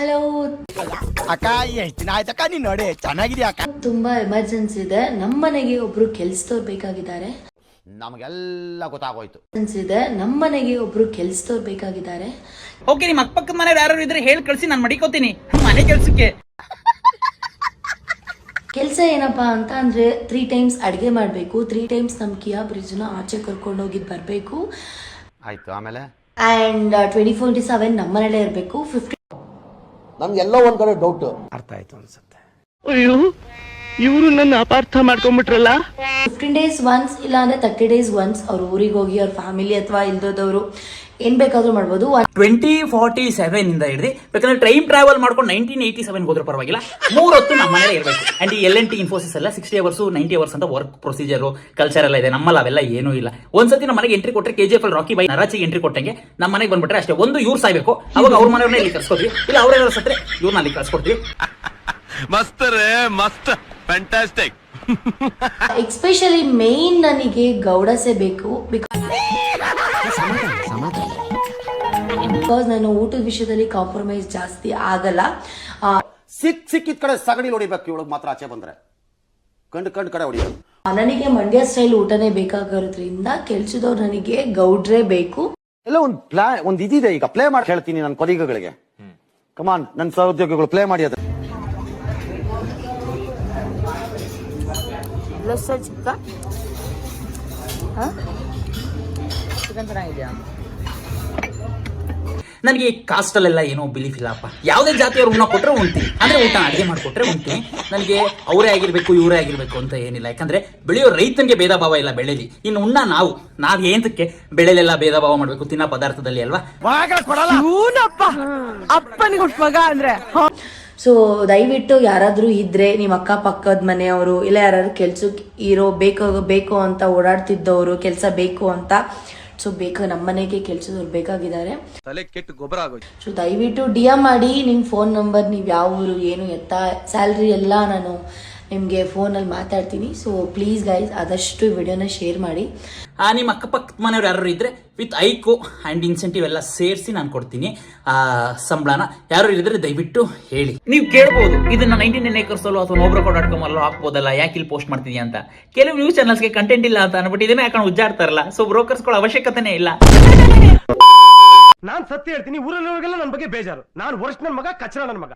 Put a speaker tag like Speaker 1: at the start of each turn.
Speaker 1: Hello.
Speaker 2: ಅಕ್ಕ ಎಷ್ಟ್ ದಿನ ಆಯ್ತಕ್ಕ ನೀನ್ ನೋಡಿ ಚೆನ್ನಾಗಿದ್ಯಾ ಅಕ್ಕ?
Speaker 1: ತುಂಬಾ ಎಮರ್ಜೆನ್ಸಿ ಇದೆ. ನಮ್ಮ ಮನೆಗೆ ಒಬ್ರು ಕೆಲ್ಸದವ್ರು ಬೇಕಾಗಿದ್ದಾರೆ.
Speaker 3: ನಮಗೆಲ್ಲ ಗೊತ್ತಾಗೋಯ್ತು.
Speaker 1: ಎಮರ್ಜೆನ್ಸಿ ಇದೆ. ನಮ್ಮ ಮನೆಗೆ ಒಬ್ರು ಕೆಲ್ಸದವ್ರು ಬೇಕಾಗಿದ್ದಾರೆ.
Speaker 4: ಓಕೆ ನಿಮ್ಮ ಅಕ್ಕಪಕ್ಕದ ಮನೆಯವ್ರು ಯಾರು ಇದ್ರೆ ಹೇಳಿ ಕಳ್ಸಿ ನಾನು ಮಡಿಕೋತೀನಿ. ಮನೆ ಕೆಲ್ಸಕ್ಕೆ.
Speaker 1: ಕೆಲಸ ಏನಪ್ಪಾ ಅಂತ ಅಂದ್ರೆ ತ್ರೀ ಟೈಮ್ಸ್ ಅಡಿಗೆ ಮಾಡಬೇಕು. ತ್ರೀ ಟೈಮ್ಸ್ ನಮ್ ಕಿಯಾ ಬ್ರಿಡ್ಜ್ನ ಆಚೆ ಕರ್ಕೊಂಡು ಹೋಗಿದ್ ಬರಬೇಕು.
Speaker 3: ಆಯ್ತು ಆಮೇಲೆ?
Speaker 1: And twenty four into seven ನಮ್ಮನೇಲೇ ಇರಬೇಕು. ಫಿಫ್ಟಿ
Speaker 5: ನಮ್ಗೆಲ್ಲೋ ಒಂದ್ ಕಡೆ ಡೌಟ್
Speaker 3: ಅರ್ಥ ಆಯ್ತು ಅನ್ಸುತ್ತೆ.
Speaker 6: ಅಯ್ಯೋ ಇವರು ನನ್ನ ಅಪಾರ್ಥ ಮಾಡ್ಕೊಂಡ್ಬಿಟ್ರಲ್ಲ?
Speaker 1: ಫಿಫ್ಟೀನ್ ಡೇಸ್ ಒನ್ಸ್ ಇಲ್ಲ ಅಂದ್ರೆ ತರ್ಟಿ ಡೇಸ್ ಒನ್ಸ್ ಅವ್ರ ಊರಿಗೆ ಹೋಗಿ ಅವ್ರ ಫ್ಯಾಮಿಲಿ ಅಥವಾ ಇಲ್ದೋದವರು ಏನ್ ಬೇಕಾದ್ರೂ ಮಾಡ್ಬೋದು.
Speaker 4: ಟ್ವೆಂಟಿ ಫಾರ್ಟಿ ಸೆವೆನ್ ಇಂದ ಹಿಡಿದು ಬೇಕಂದ್ರೆ ಟ್ರೈನ್ ಟ್ರಾವೆಲ್ ಮಾಡ್ಕೊಂಡು ನೈನ್ಟೀನ್ ಏಯ್ಟಿ ಸೆವೆನ್ ಹೋದ್ರೆ ಪರವಾಗಿಲ್ಲ. ಮೂರ್ ಹೊತ್ತು ನಮ್ಮ ಮನೇಲಿ ಇರಬೇಕು. ಅಂಡ್ ಈ ಎಲ್ ಎನ್ ಟಿ ಇನ್ಫೋಸಿಸ್ ಎಲ್ಲ ಸಿಕ್ಸ್ಟಿ ಅವರ್ಸ್ ನೈಂಟಿ ಅವರ್ಸ್ ಅಂತ ವರ್ಕ್ ಪ್ರೊಸೀಜರ್ ಕಲ್ಚರ್ ಎಲ್ಲ ಇದೆ. ನಮ್ಮಲ್ಲಿ ಅವೆಲ್ಲ ಏನೂ ಇಲ್ಲ. ಒಂದ್ಸತಿ ನಮ್ಮ ಮನೆಗೆ ಎಂಟ್ರಿ ಕೊಟ್ಟರೆ ಕೆ ಜಿ ಎಫ್ ಎಲ್ ರಾಕಿ ಬೈ ನರಾಚಿ ಎಂಟ್ರಿ ಕೊಟ್ಟಂಗೆ ನಮ್ಮ ಮನೆಗೆ ಬಂದ್ಬಿಟ್ರೆ ಅಷ್ಟೇ. ಒಂದು ಇವ್ರು ಸಾಯ್ಬೇಕು. ಅವಾಗ ಅವ್ರ ಮನೆಯವ್ರನ್ನ ಇಲ್ಲಿ ಕರ್ಸ್ಕೊತೀವಿ ಇಲ್ಲ ಅವ್ರ ಸತ್ರೆ ಇವ್ರನ್ನ ಅಲ್ಲಿ ಕರ್ಸ್ಕೊಡ್ತೀವಿ.
Speaker 7: ಮಸ್ತ್ ರೇ ಮಸ್ತ್. ಫ್ಯಾಂಟಾಸ್ಟಿಕ್
Speaker 1: ಎಕ್ಸ್ಪೆಷಲಿ ಮೇನ್ ನನಗೆ ಗೌಡಸೆ ಬೇಕು ಬಿಕಾಸ್ ನಾನು ಊಟದ ವಿಷಯದಲ್ಲಿ ಕಾಂಪ್ರಮೈಸ್ ಜಾಸ್ತಿ ಆಗಲ್ಲ.
Speaker 3: ಸಿಕ್ ಸಿಕ್ಕಿದ ಕಡೆ ಸಗಣಿ ಹೊಡಿಬೇಕು ಇವಳಿಗೆ ಮಾತ್ರ ಆಚೆ ಬಂದ್ರೆ. ಕಂಡು ಕಂಡು ಕಡೆ ಹೊಡಿಬೇಕು.
Speaker 1: ನನಗೆ ಮಂಡ್ಯ ಸ್ಟೈಲ್ ಊಟನೇ ಬೇಕಾಗಿರೋದ್ರಿಂದ ಕೆಲ್ಸದವ್ರು ನನಗೆ ಗೌಡ್ರೇ ಬೇಕು.
Speaker 3: ಎಲ್ಲ ಒಂದು ಪ್ಲಾ ಒಂದು ಇದಿದೆ ಈಗ ಪ್ಲೇ ಮಾಡಿ ಹೇಳ್ತೀನಿ ನನ್ನ ಕೊಲೀಗಗಳಿಗೆ ಕಮಾನ್ ನನ್ನ ಸಹೋದ್ಯೋಗಿಗಳು ಪ್ಲೇ ಮಾಡಿ ಅದು
Speaker 4: ನನಗೆ ಕಾಸ್ಟಲ್ಲೆಲ್ಲ ಏನೋ ಬಿಲೀಫ್ ಇಲ್ಲಪ್ಪ. ಯಾವುದೇ ಜಾತಿಯವ್ರು ಉಣ್ಣ ಕೊಟ್ಟರೆ ಉಣ್ತೀನಿ. ಅಂದ್ರೆ ಊಟ ಅಡುಗೆ ಮಾಡಿಕೊಟ್ರೆ ಉಣ್ತೀನಿ. ನನಗೆ ಅವರೇ ಆಗಿರಬೇಕು ಇವರೇ ಆಗಿರಬೇಕು ಅಂತ ಏನಿಲ್ಲ. ಯಾಕಂದ್ರೆ ಬೆಳೆಯೋ ರೈತನಿಗೆ ಭೇದ ಭಾವ ಇಲ್ಲ ಬೆಳೆಲಿ ಇನ್ನು ಉಣ್ಣ ನಾವು. ನಾವು ಏನಕ್ಕೆ ಬೆಳೆಲೆಲ್ಲ ಭೇದ ಭಾವ ಮಾಡಬೇಕು? ತಿನ್ನೋ ಪದಾರ್ಥದಲ್ಲಿ ಅಲ್ವಾ?
Speaker 6: ಅಪ್ಪನಿಗೆ ಹುಟ್ಟು ಮಗ ಅಂದ್ರೆ
Speaker 1: ಸೊ ದಯವಿಟ್ಟು ಯಾರಾದರೂ ಇದ್ರೆ ನಿಮ್ಮ ಅಕ್ಕಪಕ್ಕದ ಮನೆಯವರು ಇಲ್ಲ ಯಾರಾದ್ರೂ ಕೆಲ್ಸಕ್ಕೆ ಇರೋ ಬೇಕು ಬೇಕು ಅಂತ ಓಡಾಡ್ತಿದ್ದವರು ಕೆಲಸ ಬೇಕು ಅಂತ ಸೊ ಬೇಕು ನಮ್ಮ ಮನೆಗೆ ಕೆಲ್ಸದವ್ರು ಬೇಕಾಗಿದ್ದಾರೆ.
Speaker 7: ತಲೆ ಕೆಟ್ಟು ಗೊಬ್ಬರ ಆಗೋಯ್ತು.
Speaker 1: ಸೊ ದಯವಿಟ್ಟು ಡಿ ಎಂ ಮಾಡಿ ನಿಮ್ಮ ಫೋನ್ ನಂಬರ್ ನೀವು ಯಾವ ಊರು ಏನು ಎತ್ತ ಸ್ಯಾಲ್ರಿ ಎಲ್ಲ ನಾನು ನಿಮಗೆ ಫೋನಲ್ಲಿ ಮಾತಾಡ್ತೀನಿ. ಸೊ ಪ್ಲೀಸ್ ಗೈಸ್ ಆದಷ್ಟು ವಿಡಿಯೋನ ಶೇರ್ ಮಾಡಿ.
Speaker 4: ಆ, ನಿಮ್ಮ ಅಕ್ಕಪಕ್ಕದ ಮನೆಯವ್ರು ಯಾರು ಇದ್ರೆ ವಿತ್ ಐಕೋ ಆ್ಯಂಡ್ ಇನ್ಸೆಂಟಿವ್ ಎಲ್ಲ ಸೇರಿಸಿ ನಾನು ಕೊಡ್ತೀನಿ. ಆ ಸಂಬಳನ ಯಾರು ಇದ್ರೆ ದಯವಿಟ್ಟು ಹೇಳಿ. ನೀವು ಕೇಳ್ಬೋದು ಇದನ್ನ ನೈನ್ಟಿ ನೈನ್ ಏಕರ್ಸ್ ಅಲ್ಲೋ ಅಥವಾ ನೋಬ್ರ ಡಾಟ್ ಕಾಮ್ ಅಲ್ಲೋ ಹಾಕ್ಬೋದಲ್ಲ ಯಾಕೆ ಇಲ್ಲಿ ಪೋಸ್ಟ್ ಮಾಡ್ತಿದ್ಯಾ ಅಂತ. ಕೆಲವು ನ್ಯೂಸ್ ಚಾನಲ್ಸ್ಗೆ ಕಂಟೆಂಟ್ ಇಲ್ಲ ಅಂತ ಅನ್ಬಿಟ್ಟು ಇದನ್ನೇ ಯಾಕಂಡು ಉಜ್ಜಾಡ್ತಾರಲ್ಲ ಸೊ ಬ್ರೋಕರ್ಸ್ಗಳ ಅವಶ್ಯಕತೆನೇ ಇಲ್ಲ.
Speaker 6: ನಾನು ಸತ್ಯ ಹೇಳ್ತೀನಿ ಊರಲ್ಲಿರೋರಿಗೆಲ್ಲ ನನ್ನ ಬಗ್ಗೆ ಬೇಜಾರು. ನಾನು ವರ್ಷ ನನ್ನ ಮಗ ಕಚ್ಚರ ನನ್ನ ಮಗ.